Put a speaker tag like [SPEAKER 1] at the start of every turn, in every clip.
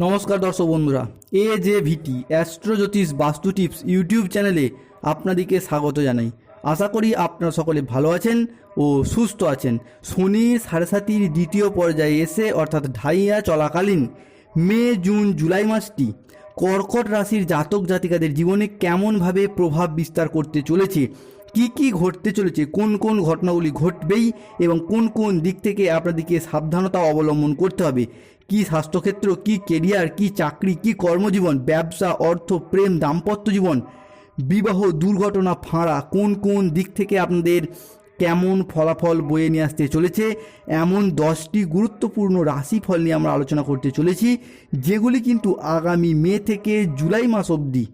[SPEAKER 1] নমস্কার দর্শক বন্ধুরা, এ জে ভিটি অ্যাস্ট্রো জ্যোতিষ বাস্তু টিপস ইউটিউব চ্যানেলে আপনাদেরকে স্বাগত জানাই। আশা করি আপনারা সকলে ভালো আছেন ও সুস্থ আছেন। শনি সাড়ে সাতির দ্বিতীয় পর্যায়ে এসে অর্থাৎ ঢাইয়া চলাকালীন মে, জুন, জুলাই মাসটি কর্কট রাশির জাতক জাতিকাদের জীবনে কেমনভাবে প্রভাব বিস্তার করতে চলেছে কি কি ঘটতে চলেছে, কোন কোন ঘটনাগুলি ঘটবেই এবং কোন কোন দিক থেকে আপনাদেরকে সাবধানতা অবলম্বন করতে হবে? কি স্বাস্থ্যক্ষেত্র, কি কেরিয়ার কি চাকরি, কি কর্মজীবন, ব্যবসা, অর্থ, প্রেম, দাম্পত্য জীবন, বিবাহ, দুর্ঘটনা, ফাঁড়া, কোন কোন দিক থেকে আপনাদের কেমন ফলাফল বয়ে নিয়ে আসতে চলেছে? এমন দশটি গুরুত্বপূর্ণ রাশিফল নিয়ে আমরা আলোচনা করতে চলেছি, যেগুলি কিন্তু আগামী মে থেকে জুলাই মাস অবধি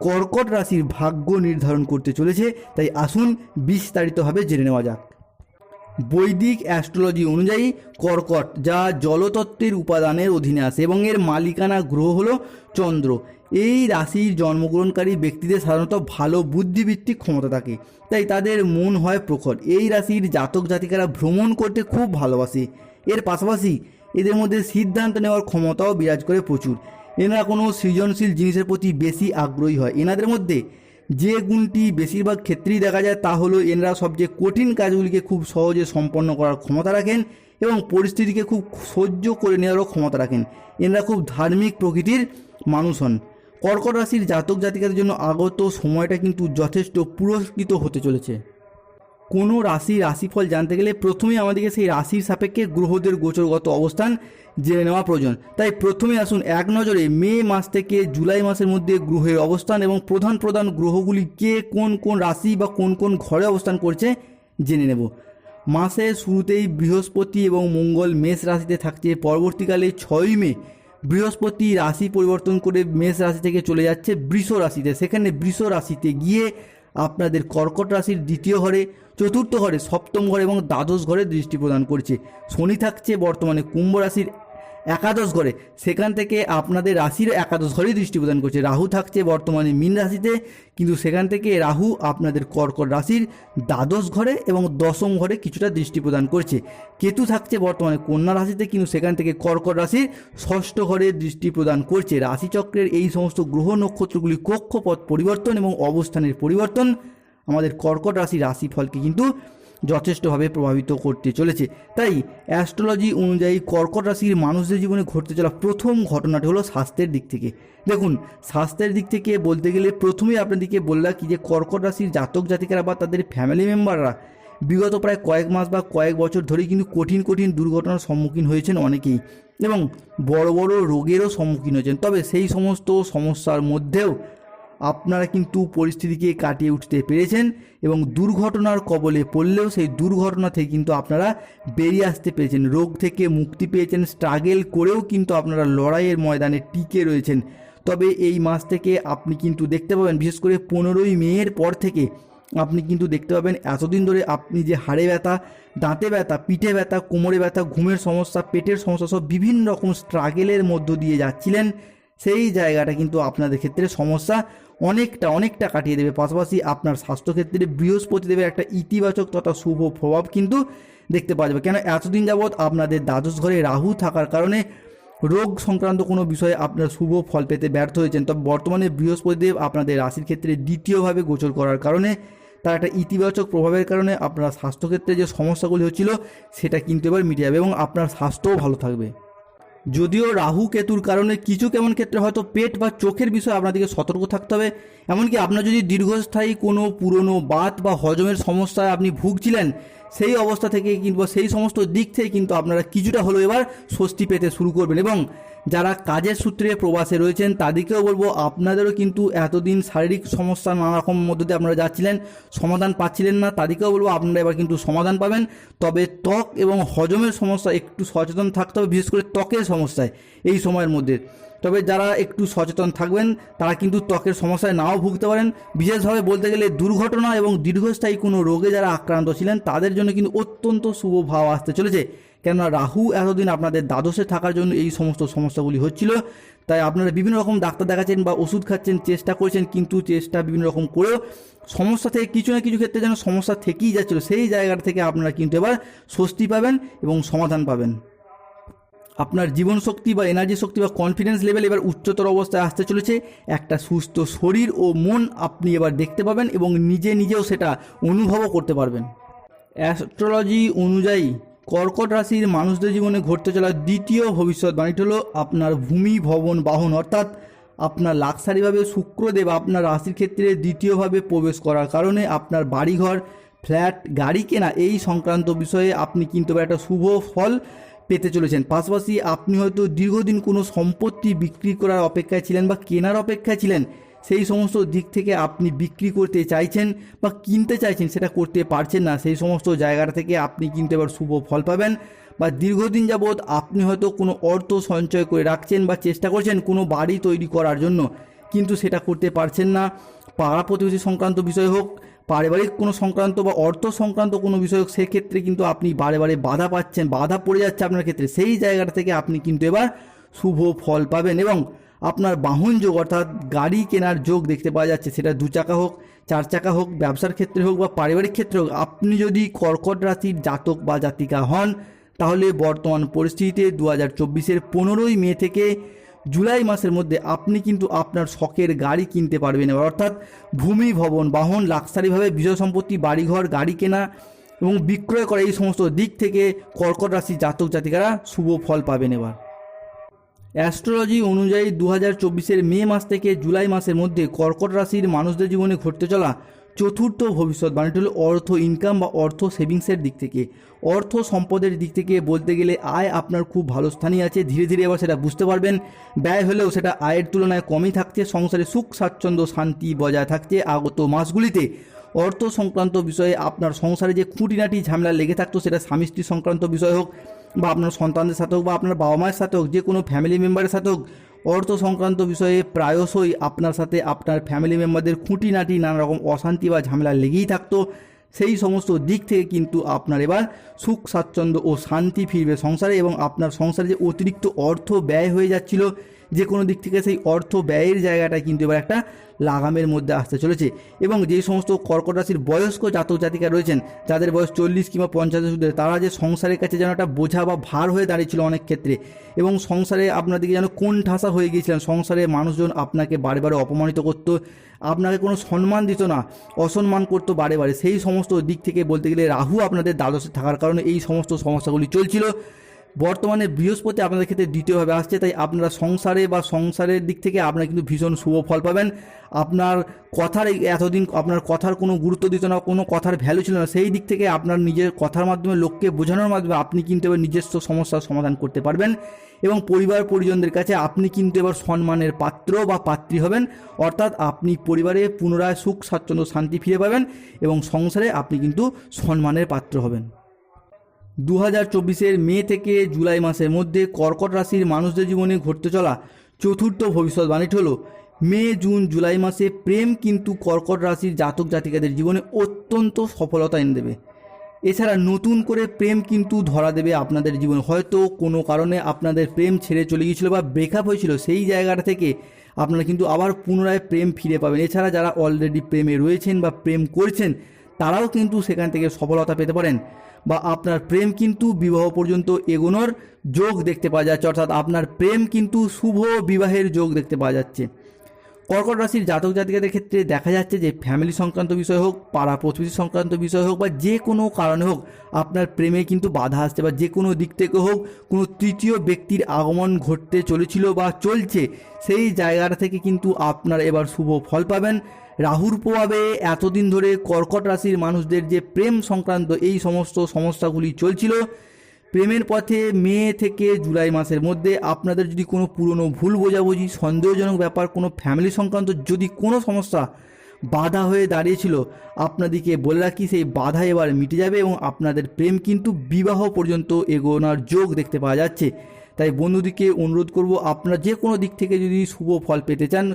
[SPEAKER 1] কর্কট রাশির ভাগ্য নির্ধারণ করতে চলেছে, তাই আসুন বিস্তারিতভাবে জেনে নেওয়া যাক। বৈদিক অ্যাস্ট্রোলজি অনুযায়ী কর্কট, যা জলতত্ত্বের উপাদানের অধীনে আসে এবং এর মালিকানা গ্রহ হল চন্দ্র। এই রাশির জন্মগ্রহণকারী ব্যক্তিদের সাধারণত ভালো বুদ্ধিভিত্তিক ক্ষমতা থাকে, তাই তাদের মন হয় প্রখর। এই রাশির জাতক জাতিকারা ভ্রমণ করতে খুব ভালোবাসে। এর পাশাপাশি এদের মধ্যে সিদ্ধান্ত নেওয়ার ক্ষমতাও বিরাজ করে প্রচুর। এনারা কোনো সৃজনশীল জিনিসের প্রতি বেশি আগ্রহী হয়। এনাদের মধ্যে যে গুণটি বেশিরভাগ ক্ষেত্রেই দেখা যায় তা হলো এনারা সবচেয়ে কঠিন কাজগুলিকে খুব সহজে সম্পন্ন করার ক্ষমতা রাখেন এবং পরিস্থিতিকে খুব সহ্য করে নেওয়ারও ক্ষমতা রাখেন। এনারা খুব ধার্মিক প্রকৃতির মানুষ হন। কর্কট রাশির জাতক জাতিকাদের জন্য আগত সময়টা কিন্তু যথেষ্ট পুরস্কৃত হতে চলেছে। কোনো রাশি রাশিফল জানতে গেলে প্রথমেই আমাদেরকে সেই রাশির সাপেক্ষে গ্রহদের গোচরগত অবস্থান জেনে নেওয়া প্রয়োজন। তাই প্রথমে আসুন এক নজরে মে মাস থেকে জুলাই মাসের মধ্যে গ্রহের অবস্থান এবং প্রধান প্রধান গ্রহগুলি কে কোন কোন রাশি বা কোন কোন ঘরে অবস্থান করছে জেনে নেব। মাসের শুরুতেই বৃহস্পতি এবং মঙ্গল মেষ রাশিতে থাকছে, পরবর্তীকালে ছয়ই মে বৃহস্পতি রাশি পরিবর্তন করে মেষ রাশি থেকে চলে যাচ্ছে বৃষ রাশিতে। সেখানে বৃষ রাশিতে গিয়ে আপনাদের কর্কট রাশির দ্বিতীয় ঘরে, চতুর্থ ঘরে, সপ্তম ঘরে এবং দ্বাদশ ঘরে দৃষ্টি প্রদান করছে। শনি থাকছে বর্তমানে কুম্ভ রাশির একাদশ ঘরে। সেখান থেকে আপনাদের রাশির একাদশ ঘরেই দৃষ্টি প্রদান করছে। রাহু থাকছে বর্তমানে মীন রাশিতে, কিন্তু সেখান থেকে রাহু আপনাদের কর্কট রাশির দ্বাদশ ঘরে এবং দশম ঘরে কিছুটা দৃষ্টি প্রদান করছে। কেতু থাকছে বর্তমানে কন্যা রাশিতে, কিন্তু সেখান থেকে কর্কট রাশির ষষ্ঠ ঘরে দৃষ্টি প্রদান করছে। রাশিচক্রের এই সমস্ত গ্রহ নক্ষত্রগুলি কক্ষপথ পরিবর্তন এবং অবস্থানের পরিবর্তন আমাদের কর্কট রাশি রাশিফলকে কিন্তু যথেষ্টভাবে প্রভাবিত করতে চলেছে। তাই অ্যাস্ট্রোলজি অনুযায়ী কর্কট রাশির মানুষদের জীবনে ঘটতে চলা প্রথম ঘটনাটি হলো স্বাস্থ্যের দিক থেকে। দেখুন, স্বাস্থ্যের দিক থেকে বলতে গেলে প্রথমেই আপনাদেরকে বললাম কি যে কর্কট রাশির জাতক জাতিকারা বা তাদের ফ্যামিলি মেম্বাররা বিগত প্রায় কয়েক মাস বা কয়েক বছর ধরেই কিন্তু কঠিন কঠিন দুর্ঘটনার সম্মুখীন হয়েছেন অনেকেই এবং বড় বড় রোগেরও সম্মুখীন হয়েছেন। তবে সেই সমস্ত সমস্যার মধ্যেও আপনারা কিন্তু পরিস্থিতিকে কাটিয়ে উঠতে পেরেছেন এবং দুর্ঘটনার কবলে পড়লেও সেই দুর্ঘটনা থেকে কিন্তু আপনারা বেরিয়ে আসতে পেরেছেন। রোগ থেকে মুক্তি পেয়েছেন স্ট্রাগেল করেও কিন্তু আপনারা লড়াইয়ের ময়দানে টিকে রয়েছেন। তবে এই মাস থেকে আপনি কিন্তু দেখতে পাবেন, বিশেষ করে পনেরোই মেয়ের পর থেকে আপনি কিন্তু দেখতে পাবেন, এতদিন ধরে আপনি যে হাড়ে ব্যথা, দাঁতে ব্যথা, পিঠে ব্যথা, কোমরে ব্যথা, ঘুমের সমস্যা, পেটের সমস্যা, সব বিভিন্ন রকম স্ট্রাগেলের মধ্য দিয়ে যাচ্ছিলেন। সেই জায়গাটা কিন্তু আপনাদের ক্ষেত্রে সমস্যা অনেকটা অনেকটা কাটিয়ে দেবে। পাশাপাশি আপনার স্বাস্থ্যক্ষেত্রে বৃহস্পতি দেবের একটা ইতিবাচক তথা শুভ প্রভাব কিন্তু দেখতে পাওয়া যাবে। কেন এতদিন যাবৎ আপনাদের দ্বাদশ ঘরে রাহু থাকার কারণে রোগ সংক্রান্ত কোনো বিষয়ে আপনার শুভ ফল পেতে ব্যর্থ হয়েছেন। তবে বর্তমানে বৃহস্পতিদেব আপনাদের রাশির ক্ষেত্রে দ্বিতীয়ভাবে গোচর করার কারণে তার একটা ইতিবাচক প্রভাবের কারণে আপনার স্বাস্থ্যক্ষেত্রে যে সমস্যাগুলি হচ্ছিল, সেটা কিন্তু এবার মিটে যাবে এবং আপনার স্বাস্থ্যও ভালো থাকবে। যদিও রাহু কেতুর কারণে কিছু কেমন ক্ষেত্রে হয়তো পেট বা চোখের বিষয়ে আপনাদেরকে সতর্ক থাকতে হবে। এমনকি আপনার যদি দীর্ঘস্থায়ী কোনো পুরনো বাত বা হজমের সমস্যায় আপনি ভুগছিলেন সেই অবস্থা থেকে কিংবা সেই সমস্ত দিক থেকে কিন্তু আপনারা কিছুটা হলেও এবার স্বস্তি পেতে শুরু করবেন। এবং যারা কাজের সূত্রে প্রবাসে রয়েছেন, তাদেরকেও বলব, আপনাদেরও কিন্তু এতদিন শারীরিক সমস্যা নানা রকম মধ্য দিয়ে আপনারা যাচ্ছিলেন, সমাধান পাচ্ছিলেন না, তাদেরকেও বলব, আপনারা এবার কিন্তু সমাধান পাবেন। তবে ত্বক এবং হজমের সমস্যা একটু সচেতন থাকতে হবে, বিশেষ করে ত্বকের সমস্যায় এই সময়ের মধ্যে। তবে যারা একটু সচেতন থাকবেন, তারা কিন্তু ত্বকের সমস্যায় নাও ভুগতে পারেন। বিশেষভাবে বলতে গেলে দুর্ঘটনা এবং দীর্ঘস্থায়ী কোনো রোগে যারা আক্রান্ত ছিলেন, তাদের জন্য কিন্তু অত্যন্ত শুভ ভাব আসতে চলেছে। কেননা রাহু এতদিন আপনাদের দ্বাদশে থাকার জন্য এই সমস্ত সমস্যাগুলি হচ্ছিল। তাই আপনারা বিভিন্ন রকম ডাক্তার দেখাচ্ছেন বা ওষুধ খাচ্ছেন, চেষ্টা করছেন, কিন্তু চেষ্টা বিভিন্ন রকম করেও সমস্যা থেকে কিছু না কিছু ক্ষেত্রে যেন সমস্যা থেকেই যাচ্ছিল, সেই জায়গাটা থেকে আপনারা কিন্তু এবার স্বস্তি পাবেন এবং সমাধান পাবেন। আপনার জীবন শক্তি বা এনার্জি শক্তি বা কনফিডেন্স লেভেল এবার উচ্চতর অবস্থায় আসতে চলেছে। একটা সুস্থ শরীর ও মন আপনি এবার দেখতে পাবেন এবং নিজে নিজেও সেটা অনুভবও করতে পারবেন। অ্যাস্ট্রোলজি অনুযায়ী কর্কট রাশির মানুষদের জীবনে ঘটতে চলা দ্বিতীয় ভবিষ্যৎবাণীটি হলো আপনার ভূমি, ভবন, বাহন অর্থাৎ আপনার লাক্সারিভাবে শুক্রদেব আপনার রাশির ক্ষেত্রে দ্বিতীয়ভাবে প্রবেশ করার কারণে আপনার বাড়িঘর, ফ্ল্যাট, গাড়ি কেনা এই সংক্রান্ত বিষয়ে আপনি কিন্তু একটা শুভ ফল পেতে চলেছেন। পাশাপাশি আপনি হয়তো দীর্ঘদিন কোনো সম্পত্তি বিক্রি করার অপেক্ষায় ছিলেন বা কেনার অপেক্ষায় ছিলেন, সেই সমস্ত দিক থেকে আপনি বিক্রি করতে চাইছেন বা কিনতে চাইছেন সেটা করতে পারছেন না, সেই সমস্ত জায়গাটা থেকে আপনি কিন্তু এবার শুভ ফল পাবেন বা দীর্ঘদিন যাবৎ আপনি হয়তো কোনো অর্থ সঞ্চয় করে রাখছেন বা চেষ্টা করছেন কোনো বাড়ি তৈরি করার জন্য, কিন্তু সেটা করতে পারছেন না। পাড়া প্রতিবেশী সংক্রান্ত বিষয় হোক পারিবারিক কোনো সংক্রান্ত বা অর্থ সংক্রান্ত কোনো বিষয় সেক্ষেত্রে কিন্তু আপনি বারে বারে বাধা পাচ্ছেন, বাধা পড়ে যাচ্ছে আপনার ক্ষেত্রে। সেই জায়গাটা থেকে আপনি কিন্তু এবার শুভ ফল পাবেন এবং আপনার বাহন যোগ অর্থাৎ গাড়ি কেনার যোগ দেখতে পাওয়া যাচ্ছে। সেটা দু চাকা হোক, চার চাকা হোক, ব্যবসার ক্ষেত্রে হোক বা পারিবারিক ক্ষেত্রে হোক, আপনি যদি কর্কট রাশির জাতক বা জাতিকা হন, তাহলে বর্তমান পরিস্থিতিতে দু হাজার চব্বিশের পনেরোই মে থেকে জুলাই মাসের মধ্যে আপনি কিন্তু আপনার শখের গাড়ি কিনতে পারবেন। এবার অর্থাৎ ভূমি ভবন, বাহন, লাক্সারিভাবে বিষয় সম্পত্তি, বাড়িঘর, গাড়ি কেনা এবং বিক্রয় করা এই সমস্ত দিক থেকে কর্কট রাশি জাতক জাতিকারা শুভ ফল পাবেন এবার। অ্যাস্ট্রোলজি অনুযায়ী দু হাজার চব্বিশের মে মাস থেকে জুলাই মাসের মধ্যে কর্কট রাশির মানুষদের জীবনে ঘটতে চলা চতুর্থ ভবিষ্যৎবাণীটি হলো অর্থ ইনকাম বা অর্থ সেভিংসের দিক থেকে। অর্থ সম্পদের দিক থেকে বলতে গেলে আয় আপনার খুব ভালো স্থানই আছে, ধীরে ধীরে এবার সেটা বুঝতে পারবেন। ব্যয় হলেও সেটা আয়ের তুলনায় কমই থাকছে, সংসারে সুখ, স্বাচ্ছন্দ্য, শান্তি বজায় থাকছে আগত মাসগুলিতে। অর্থ সংক্রান্ত বিষয়ে আপনার সংসারে যে খুঁটিনাটি ঝামেলা লেগে থাকতো সেটা স্বামী স্ত্রী সংক্রান্ত বিষয় হোক বা আপনার সন্তানদের সাথে হোক বা আপনার বাবা মায়ের সাথে হোক, যে কোনো ফ্যামিলি মেম্বারের সাথে হোক অর্থ সংক্রান্ত বিষয়ে প্রায়শই আপনার সাথে আপনার ফ্যামিলি মেম্বারদের খুঁটিনাটি নানা রকম অশান্তি বা ঝামেলা লেগেই থাকতো। সেই সমস্ত দিক থেকে কিন্তু আপনার এবার সুখ, স্বাচ্ছন্দ্য ও শান্তি ফিরবে সংসারে এবং আপনার সংসারে যে অতিরিক্ত অর্থ ব্যয় হয়ে যাচ্ছিল যে কোনো দিক থেকে সেই অর্থ ব্যয়ের জায়গাটায় কিন্তু এবার একটা লাগামের মধ্যে আসতে চলেছে। এবং যে সমস্ত কর্কট রাশির বয়স্ক জাতক জাতিকা রয়েছেন, যাদের বয়স চল্লিশ কিংবা পঞ্চাশের মধ্যে তারা যে সংসারের কাছে যেন একটা বোঝা বা ভার হয়ে দাঁড়িয়েছিল অনেক ক্ষেত্রে। এবং সংসারে আপনাদেরকে যেন কোন ঠাসা হয়ে গিয়েছিলেন, সংসারে মানুষজন আপনাকে বারে বারে অপমানিত করতো, আপনাকে কোনো সম্মান দিত না, অসম্মান করতো বারে বারে। সেই সমস্ত দিক থেকে বলতে গেলে রাহু আপনাদের দ্বাদশে থাকার কারণে এই সমস্ত সমস্যাগুলি চলছিল। বর্তমানে বৃহস্পতি আপনাদের ক্ষেত্রে দ্বিতীয়ভাবে আসছে, তাই আপনারা সংসারে বা সংসারের দিক থেকে আপনারা কিন্তু ভীষণ শুভ ফল পাবেন। আপনার কথার এতদিন আপনার কথার কোনো গুরুত্ব দিত না, কোনো কথার ভ্যালু ছিল না, সেই দিক থেকে আপনার নিজের কথার মাধ্যমে, লোককে বোঝানোর মাধ্যমে আপনি কিন্তু এবার নিজস্ব সমস্যার সমাধান করতে পারবেন এবং পরিবার পরিজনদের কাছে আপনি কিন্তু এবার সম্মানের পাত্র বা পাত্রী হবেন। অর্থাৎ আপনি পরিবারে পুনরায় সুখ, স্বাচ্ছন্দ্য, শান্তি ফিরে পাবেন এবং সংসারে আপনি কিন্তু সম্মানের পাত্র হবেন। দু হাজার চব্বিশের মে থেকে জুলাই মাসের মধ্যে কর্কট রাশির মানুষদের জীবনে ঘটতে চলা চতুর্থ ভবিষ্যৎবাণীটি হলো, মে, জুন, জুলাই মাসে প্রেম কিন্তু কর্কট রাশির জাতক জাতিকাদের জীবনে অত্যন্ত সফলতা এনে দেবে। এছাড়া নতুন করে প্রেম কিন্তু ধরা দেবে আপনাদের জীবনে। হয়তো কোনো কারণে আপনাদের প্রেম ছেড়ে চলে গিয়েছিল বা ব্রেকআপ হয়েছিল, সেই জায়গাটা থেকে আপনারা কিন্তু আবার পুনরায় প্রেম ফিরে পাবেন। এছাড়া যারা অলরেডি প্রেমে রয়েছেন বা প্রেম করছেন, তারাও কিন্তু সেখান থেকে সফলতা পেতে পারেন। বা আপনার প্রেম কিন্তু বিবাহ পর্যন্ত এগোনোর যোগ দেখতে পাওয়া যাচ্ছে, অর্থাৎ আপনার প্রেম কিন্তু শুভ বিবাহের যোগ দেখতে পাওয়া যাচ্ছে। কর্কট রাশির জাতক জাতিকাদের ক্ষেত্রে দেখা যাচ্ছে যে ফ্যামিলি সংক্রান্ত বিষয় হোক, পাড়া প্রতিবেশী সংক্রান্ত বিষয় হোক বা যে কোনো কারণে হোক, আপনার প্রেমে কিন্তু বাধা আসছে বা যে কোনো দিক থেকে হোক, কোনো তৃতীয় ব্যক্তির আগমন ঘটতে চলেছিল বা চলছে, সেই জায়গাটা থেকে কিন্তু আপনার এবার শুভ ফল পাবেন। রাহুর প্রভাবে এতদিন ধরে কর্কট রাশির মানুষদের যে প্রেম সংক্রান্ত এই সমস্ত সমস্যাগুলি চলছিল প্রেমের পথে মে থেকে জুলাই মাসের মধ্যে আপনাদের যদি কোনো পুরনো ভুল বোঝাবুঝি, সন্দেহজনক ব্যাপার, কোনো ফ্যামিলি সংক্রান্ত যদি কোনো সমস্যা বাধা হয়ে দাঁড়িয়েছিল আপনাদেরকে বলে রাখি সেই বাধা এবার মিটে যাবে এবং আপনাদের প্রেম কিন্তু বিবাহ পর্যন্ত এগোনোর যোগ দেখতে পাওয়া যাচ্ছে। তাই বন্ধুদিকে অনুরোধ করব, আপনারা যে কোনো দিক থেকে যদি শুভ ফল পেতে চান,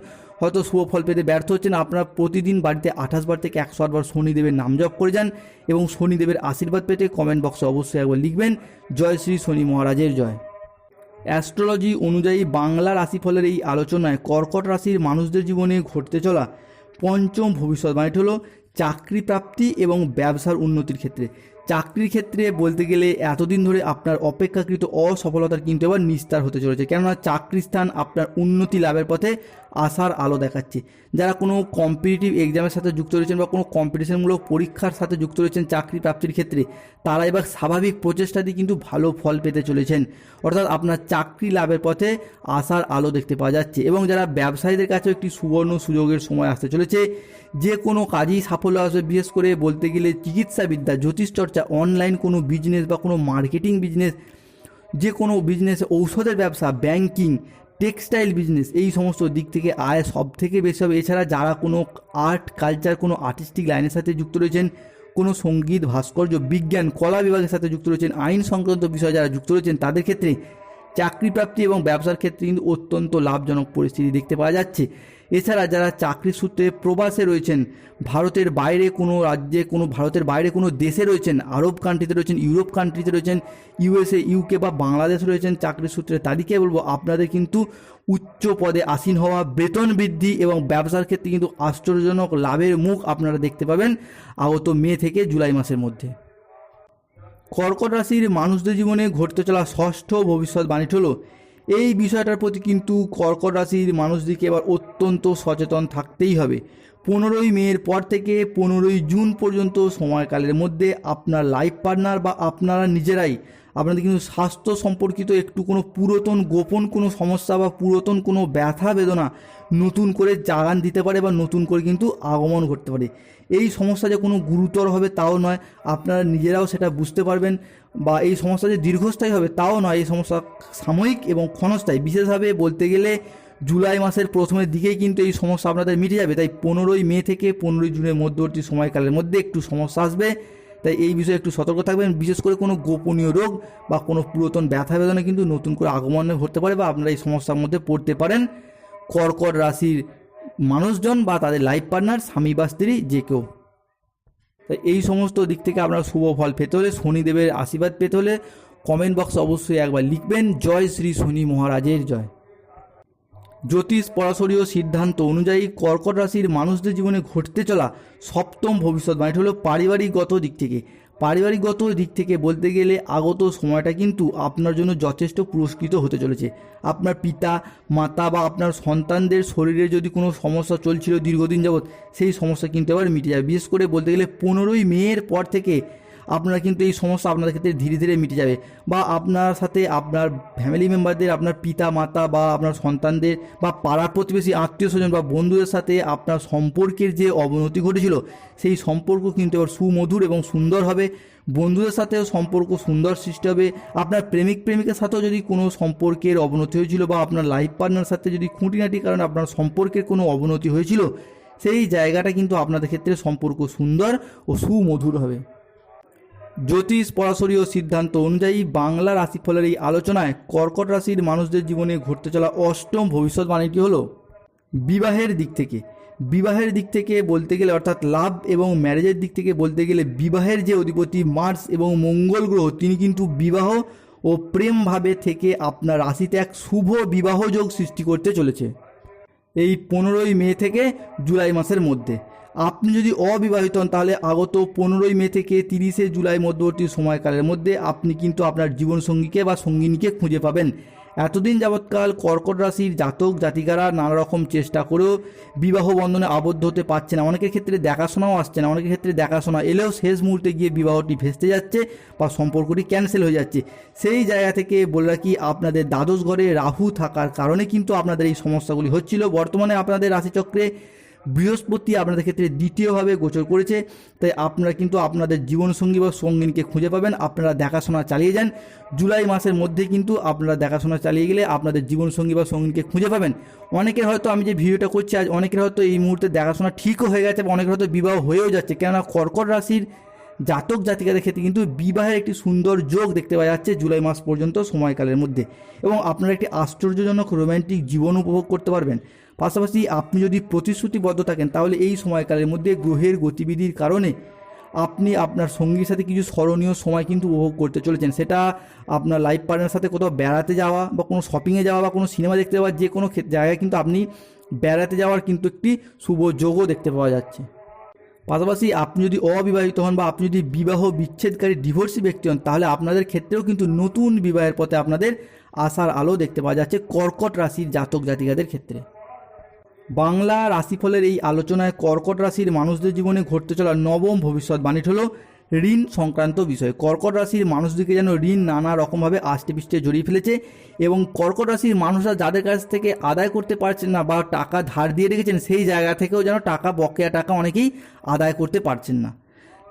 [SPEAKER 1] হয়তো শুভ ফল পেতে ব্যর্থ হচ্ছেন, আপনারা প্রতিদিন বাড়িতে আঠাশ বার থেকে একশো আটবার শনিদেবের নাম জপ করে যান এবং শনিদেবের আশীর্বাদ পেতে কমেন্ট বক্সে অবশ্যই একবার লিখবেন, জয় শ্রী শনি মহারাজের জয়। অ্যাস্ট্রোলজি অনুযায়ী বাংলা রাশিফলের এই আলোচনায় কর্কট রাশির মানুষদের জীবনে ঘটতে চলা পঞ্চম ভবিষ্যৎ ভবিষ্যৎবাণীটি হলো চাকরি প্রাপ্তি এবং ব্যবসার উন্নতির ক্ষেত্রে। চাকরির ক্ষেত্রে বলতে গেলে এতদিন ধরে আপনার অপেক্ষাকৃত অসফলতার কিন্তু এবার নিস্তার হতে চলেছে। কেননা চাকরির স্থান আপনার উন্নতি লাভের পথে আসার আলো দেখাচ্ছে। যারা কোনো কম্পিটিটিভ এক্সামের সাথে যুক্ত রয়েছেন বা কোনো কম্পিটিশনমূলক পরীক্ষার সাথে যুক্ত রয়েছেন চাকরি প্রাপ্তির ক্ষেত্রে, তারা এবার স্বাভাবিক প্রচেষ্টা দিয়ে কিন্তু ভালো ফল পেতে চলেছেন। অর্থাৎ আপনার চাকরি লাভের পথে আসার আলো দেখতে পাওয়া যাচ্ছে এবং যারা ব্যবসায়ীদের কাছেও একটি সুবর্ণ সুযোগের সময় আসতে চলেছে, যে কোনো কাজেই সাফল্য আসবে। বিশেষ করে বলতে গেলে চিকিৎসাবিদ্যা, জ্যোতিষচর্চা অনলাইন কোনো বিজনেস বা কোনো মার্কেটিং বিজনেস যে কোনো বিজনেস ঔষধের ব্যবসা ব্যাংকিং টেক্সটাইল বিজনেস, এই সমস্ত দিক থেকে আয় সব থেকে বেশি হবে। এছাড়া যারা কোনো আর্ট, কালচার, কোনো আর্টিস্টিক লাইনের সাথে যুক্ত রয়েছেন, কোনো সংগীত, ভাস্কর্য, বিজ্ঞান, কলা বিভাগের সাথে যুক্ত রয়েছেন, আইন সংক্রান্ত বিষয়ে যারা যুক্ত রয়েছেন, তাদের ক্ষেত্রে চাকরি প্রাপ্তি এবং ব্যবসার ক্ষেত্রে কিন্তু অত্যন্ত লাভজনক পরিস্থিতি দেখতে পাওয়া যাচ্ছে। এছাড়া যারা চাকরি সূত্রে প্রবাসে রয়েছেন, ভারতের বাইরে কোনো রাজ্যে, কোনো ভারতের বাইরে কোনো দেশে রয়েছেন, আরব কান্ট্রিতে রয়েছেন, ইউরোপ কান্ট্রিতে রয়েছেন ইউএসএ ইউকে বা বাংলাদেশ রয়েছেন চাকরির সূত্রে তাদেরকে বলব, আপনাদের কিন্তু উচ্চ পদে আসীন হওয়া বেতন বৃদ্ধি এবং ব্যবসার ক্ষেত্রে কিন্তু আশ্চর্যজনক লাভের মুখ আপনারা দেখতে পাবেন আগত মে থেকে জুলাই মাসের মধ্যে। কর্কট রাশির মানুষদের জীবনে ঘটতে চলা ষষ্ঠ ভবিষ্যৎবাণীটি হলো এই বিষয়টার প্রতি কিন্তু কর্কট রাশির মানুষদেরকে এবার অত্যন্ত সচেতন থাকতেই হবে। পনেরোই মের পর থেকে পনেরোই জুন পর্যন্ত সময়কালের মধ্যে আপনার লাইফ পার্টনার বা আপনারা নিজেরাই আপনাদের কিন্তু স্বাস্থ্য সম্পর্কিত একটু কোনো পুরাতন, গোপন কোনো সমস্যা বা পুরাতন কোনো ব্যথা, বেদনা নতুন করে জাগান দিতে পারে বা নতুন করে কিন্তু আগমন ঘটতে পারে। এই সমস্যা যে কোনো গুরুতর হবে তাও নয়, আপনারা নিজেরাও সেটা বুঝতে পারবেন বা এই সমস্যা যে দীর্ঘস্থায়ী হবে তাও নয়, এই সমস্যা সাময়িক এবং ক্ষণস্থায়ী। বিশেষভাবে বলতে গেলে জুলাই মাসের প্রথমের দিকেই কিন্তু এই সমস্যা আপনাদের মিটে যাবে। তাই পনেরোই মে থেকে পনেরোই জুনের মধ্যবর্তী সময়কালের মধ্যে একটু সমস্যা আসবে। তাই এই বিষয়ে একটু সতর্ক থাকবেন। বিশেষ করে কোনো গোপনীয় রোগ বা কোনো পুরাতন ব্যথা বেদনা কিন্তু নতুন করে আগমন হতে পারে বা আপনারা এই সমস্যার মধ্যে পড়তে পারেন। কর্কট রাশির মানুষজন বা তাদের লাইফ পার্টনার স্বামী বা স্ত্রী, যে কেউ। তাই এই সমস্ত দিক থেকে আপনার শুভ ফল পেতে হলে, শনিদেবের আশীর্বাদ পেতে হলে কমেন্ট বক্সে অবশ্যই একবার লিখবেন। জয় শ্রী শনি মহারাজের জয়। জ্যোতিষ পরাশরীয় সিদ্ধান্ত অনুযায়ী কর্কট রাশির মানুষদের জীবনে ঘটতে চলা সপ্তম ভবিষ্যৎবাণীটি হলো পারিবারিকগত দিক থেকে। পারিবারিকগত দিক থেকে বলতে গেলে আগত সময়টা কিন্তু আপনার জন্য যথেষ্ট পুরস্কৃত হতে চলেছে। আপনার পিতা, মাতা বা আপনার সন্তানদের শরীরে যদি কোনো সমস্যা চলছিল দীর্ঘদিন যাবৎ, সেই সমস্যা কিন্তু এবার মিটে যাবে বিশেষ করে বলতে গেলে পনেরোই মেয়ের পর থেকে আপনারা কিন্তু এই সমস্যা আপনাদের ক্ষেত্রে ধীরে ধীরে মিটে যাবে বা আপনার সাথে আপনার ফ্যামিলি মেম্বারদের আপনার পিতা, মাতা বা আপনার সন্তানদের বা পাড়া প্রতিবেশী, আত্মীয় স্বজন বা বন্ধুদের সাথে আপনার সম্পর্কের যে অবনতি ঘটেছিল, সেই সম্পর্ক কিন্তু এবার সুমধুর এবং সুন্দর হবে। বন্ধুদের সাথেও সম্পর্ক সুন্দর সৃষ্টি হবে। আপনার প্রেমিক, প্রেমিকের সাথেও যদি কোনো সম্পর্কের অবনতি হয়েছিল বা আপনার লাইফ পার্টনার সাথে যদি খুঁটিনাটি কারণে আপনার সম্পর্কের কোনো অবনতি হয়েছিল, সেই জায়গাটা কিন্তু আপনাদের ক্ষেত্রে সম্পর্ক সুন্দর ও সুমধুর হবে। জ্যোতিষ পরাশরীয় সিদ্ধান্ত অনুযায়ী বাংলা রাশিফলের এই আলোচনায় কর্কট রাশির মানুষদের জীবনে ঘটতে চলা অষ্টম ভবিষ্যৎবাণীটি হলো? বিবাহের দিক থেকে। বিবাহের দিক থেকে বলতে গেলে অর্থাৎ লাভ এবং ম্যারেজের দিক থেকে বলতে গেলে বিবাহের যে অধিপতি মার্স এবং মঙ্গল গ্রহ, তিনি কিন্তু বিবাহ ও প্রেমভাবে থেকে আপনার রাশিতে এক শুভ বিবাহযোগ সৃষ্টি করতে চলেছে। এই পনেরোই মে থেকে জুলাই মাসের মধ্যে। আপনি যদি অবিবাহিত হন, তাহলে আগত পনেরোই মে থেকে তিরিশে জুলাই মধ্যবর্তী সময়কালের মধ্যে আপনি কিন্তু আপনার জীবনসঙ্গীকে বা সঙ্গিনীকে খুঁজে পাবেন। এতদিন যাবৎকাল কর্কট রাশির জাতক, জাতিকারা নানা রকম চেষ্টা করেও বিবাহ বন্ধনে আবদ্ধ হতে পারছে না। অনেকের ক্ষেত্রে দেখাশোনাও আসছে না, অনেকের ক্ষেত্রে দেখাশোনা এলেও শেষ মুহূর্তে গিয়ে বিবাহটি ভেস্তে যাচ্ছে বা সম্পর্কটি ক্যান্সেল হয়ে যাচ্ছে। সেই জায়গা থেকে বলে রাখি, আপনাদের দ্বাদশ ঘরে রাহু থাকার কারণে কিন্তু আপনাদের এই সমস্যাগুলি হচ্ছিল। বর্তমানে আপনাদের রাশিচক্রে বৃহস্পতি আপনাদের ক্ষেত্রে দ্বিতীয়ভাবে গোচর করেছে, তাই আপনারা কিন্তু আপনাদের জীবনসঙ্গী বা সঙ্গিনীকে খুঁজে পাবেন, আপনারা দেখাশোনা চালিয়ে যান। জুলাই মাসের মধ্যে কিন্তু আপনারা দেখাশোনা চালিয়ে গেলে আপনাদের জীবনসঙ্গী বা সঙ্গিনীকে খুঁজে পাবেন। অনেকের হয়তো আমি যে ভিডিওটা করছি, আজ অনেকের হয়তো এই মুহূর্তে দেখাশোনা ঠিকও হয়ে গেছে বা অনেকের হয়তো বিবাহ হয়েও যাচ্ছে, কেননা কর্কট রাশির জাতক জাতিকাদের ক্ষেত্রে কিন্তু বিবাহের একটি সুন্দর যোগ দেখতে পাওয়া যাচ্ছে জুলাই মাস পর্যন্ত সময়কালের মধ্যে। এবং আপনারা একটি আশ্চর্যজনক রোম্যান্টিক জীবন উপভোগ করতে পারবেন। পাশাপাশি আপনি যদি প্রতিশ্রুতিবদ্ধ থাকেন, তাহলে এই সময়কালের মধ্যে গ্রহের গতিবিধির কারণে আপনি আপনার সঙ্গীর সাথে কিছু স্মরণীয় সময় কিন্তু উপভোগ করতে চলেছেন। সেটা আপনার লাইফ পার্টনার সাথে কোথাও বেড়াতে যাওয়া বা কোনো শপিংয়ে যাওয়া বা কোনো সিনেমা দেখতে যাওয়া যে কোনো জায়গায় কিন্তু আপনি বেড়াতে যাওয়ার কিন্তু একটি শুভ যোগও দেখতে পাওয়া যাচ্ছে। পাশাপাশি আপনি যদি অবিবাহিত হন বা আপনি যদি বিবাহ বিচ্ছেদকারী ডিভোর্সি ব্যক্তি হন, তাহলে আপনাদের ক্ষেত্রেও কিন্তু নতুন বিবাহের পথে আপনাদের আশার আলো দেখতে পাওয়া যাচ্ছে কর্কট রাশির জাতক জাতিকাদের ক্ষেত্রে। বাংলা রাশিফলের এই আলোচনায় কর্কট রাশির মানুষদের জীবনে ঘটতে চলা নবম ভবিষ্যৎবাণী হলো ঋণ সংক্রান্ত বিষয়। কর্কট রাশির মানুষদেরকে যেন ঋণ নানা রকমভাবে আষ্টে পিষ্টে জড়িয়ে ফেলেছে এবং কর্কট রাশির মানুষরা যাদের কাছ থেকে আদায় করতে পারছেন না বা টাকা ধার দিয়ে রেখেছেন, সেই জায়গা থেকেও যেন টাকা বকেয়া টাকা অনেকেই আদায় করতে পারছেন না।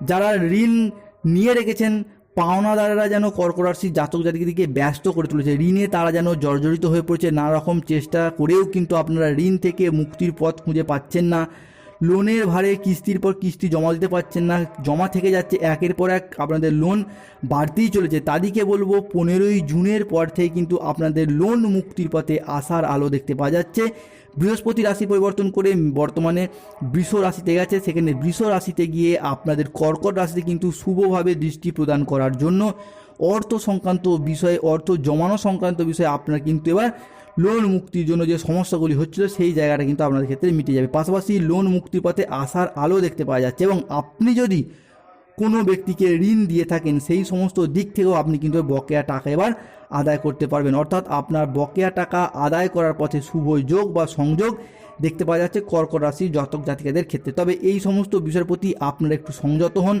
[SPEAKER 1] যারা ঋণ নিয়ে রেখেছেন পাওনাদারেরা যেন কর্কট জাতক জাতিকে ব্যস্ত করে তুলেছে। ঋণে তারা যেন জর্জরিত হয়ে পড়েছে। নানা রকম চেষ্টা করেও কিন্তু আপনারা ঋণ থেকে মুক্তির পথ খুঁজে পাচ্ছেন না। লোনের ভারে কিস্তির পর কিস্তি জমা দিতে পারছেন না। জমা থেকে যাচ্ছে একের পর এক আপনাদের লোন বাড়তেই চলেছে। তাদেরকে বলব, পনেরোই জুনের পর থেকে কিন্তু আপনাদের লোন মুক্তির পথে আসার আলো দেখতে পাওয়া যাচ্ছে। বৃহস্পতি রাশি পরিবর্তন করে বর্তমানে বৃষ রাশিতে গেছে। সেখানে বৃষ রাশিতে গিয়ে আপনাদের কর্কট রাশিতে কিন্তু শুভভাবে দৃষ্টি প্রদান করার জন্য অর্থ সংক্রান্ত বিষয়ে, অর্থ জমানো সংক্রান্ত বিষয়ে আপনারা কিন্তু এবার লোন মুক্তির জন্য যে সমস্যাগুলি হচ্ছিল সেই জায়গাটা কিন্তু আপনাদের ক্ষেত্রে মিটে যাবে। পাশাপাশি লোন মুক্তির পথে আসার আলো দেখতে পাওয়া যাচ্ছে এবং আপনি যদি কোনো ব্যক্তিকে ঋণ দিয়ে থাকেন, সেই সমস্ত দিক থেকেও আপনি কিন্তু বকেয়া টাকা এবার আদায় করতে পারবেন। অর্থাৎ আপনার বকেয়া টাকা আদায় করার পথে শুভ যোগ বা সংযোগ দেখতে পাওয়া যাচ্ছে কর্কট রাশির জাতক জাতিকাদের ক্ষেত্রে। তবে এই সমস্ত বিষয়ের প্রতি আপনারা একটু সংযত হন।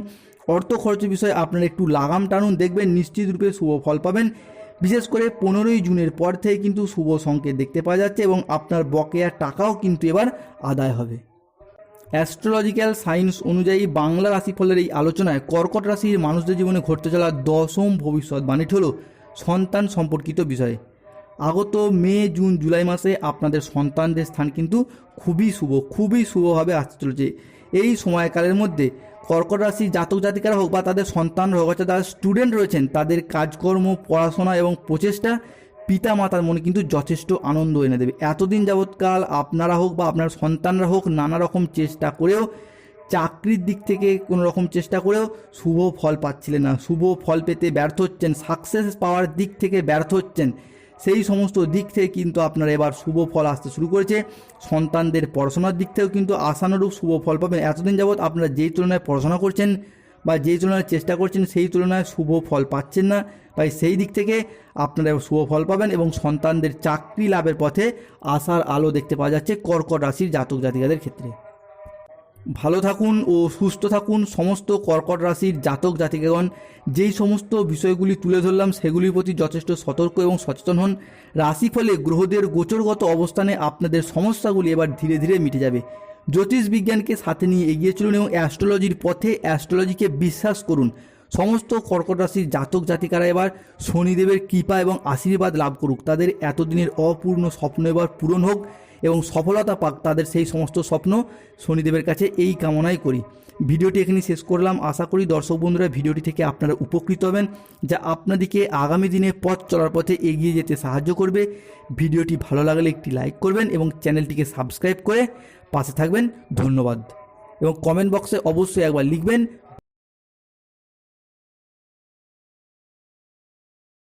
[SPEAKER 1] অর্থ খরচের বিষয়ে আপনারা একটু লাগাম টানুন, দেখবেন নিশ্চিত রূপে শুভ ফল পাবেন। বিশেষ করে পনেরোই জুনের পর থেকে কিন্তু শুভ সংকেত দেখতে পাওয়া যাচ্ছে এবং আপনার বকেয়া টাকাও কিন্তু এবার আদায় হবে। অ্যাস্ট্রোলজিক্যাল সায়েন্স অনুযায়ী বাংলা রাশিফলের এই আলোচনায় কর্কট রাশির মানুষদের জীবনে ঘটতে চলা দশম ভবিষ্যৎবাণীটি হল সন্তান সম্পর্কিত বিষয়। আগত মে, জুন, জুলাই মাসে আপনাদের সন্তানদের স্থান কিন্তু খুবই শুভ, খুবই শুভভাবে আসতে চলেছে। এই সময়কালের মধ্যে কর্কট রাশি জাতক জাতিকারা হোক বা তাদের সন্তান হোক, অর্থাৎ যারা স্টুডেন্ট রয়েছেন, তাদের কাজকর্ম, পড়াশোনা এবং প্রচেষ্টা পিতা মাতার মনে কিন্তু যথেষ্ট আনন্দ এনে দেবে। এতদিন যাবৎকাল আপনারা হোক বা আপনার সন্তানরা হোক নানা রকম চেষ্টা করেও, চাকরির দিক থেকে কোনো রকম চেষ্টা করেও শুভ ফল পাচ্ছিলেন না। শুভ ফল পেতে ব্যর্থ হচ্ছেন সাকসেস পাওয়ার দিক থেকে ব্যর্থ হচ্ছেন। সেই সমস্ত দিক থেকে কিন্তু আপনারা এবার শুভ ফল আসতে শুরু করেছে। সন্তানদের পড়াশোনার দিক থেকেও কিন্তু আশানুরূপ শুভ ফল পাবেন। এতদিন যাবৎ আপনারা যেই তুলনায় পড়াশোনা করছেন বা যেই তুলনায় চেষ্টা করছেন সেই তুলনায় শুভ ফল পাচ্ছেন না। তাই সেই দিক থেকে আপনারা শুভ ফল পাবেন এবং সন্তানদের চাকরি লাভের পথে আশার আলো দেখতে পাওয়া যাচ্ছে কর্কট রাশির জাতক জাতিকাদের ক্ষেত্রে। ভালো থাকুন ও সুস্থ থাকুন। সমস্ত কর্কট রাশির জাতক জাতিকাগণ, যেই সমস্ত বিষয়গুলি তুলে ধরলাম সেগুলির প্রতি যথেষ্ট সতর্ক এবং সচেতন হন। রাশিফলে গ্রহদের গোচরগত অবস্থানে আপনাদের সমস্যাগুলি এবার ধীরে ধীরে মিটে যাবে। জ্যোতিষ বিজ্ঞানকে সাথে নিয়ে এগিয়ে চলুন এবং অ্যাস্ট্রোলজির পথে অ্যাস্ট্রোলজিকে বিশ্বাস করুন। সমস্ত কর্কট রাশির জাতক জাতিকারা এবার শনিদেবের কৃপা এবং আশীর্বাদ লাভ করুক। তাদের এতদিনের অপূর্ণ স্বপ্ন এবার পূরণ হোক এবং সফলতা পাক তাদের সেই সমস্ত স্বপ্ন শনিদেবের কাছে এই কামনাই করি। ভিডিওটি এখানে শেষ করলাম। আশা করি দর্শক বন্ধুরা ভিডিওটি থেকে আপনারা উপকৃত হবেন, যা আপনাদেরকে আগামী দিনে পথ চলার পথে এগিয়ে যেতে সাহায্য করবে। ভিডিওটি ভালো লাগলে একটি লাইক করবেন এবং চ্যানেলটিকে সাবস্ক্রাইব করে পাশে থাকবেন। ধন্যবাদ। এবং কমেন্ট বক্সে অবশ্যই একবার লিখবেন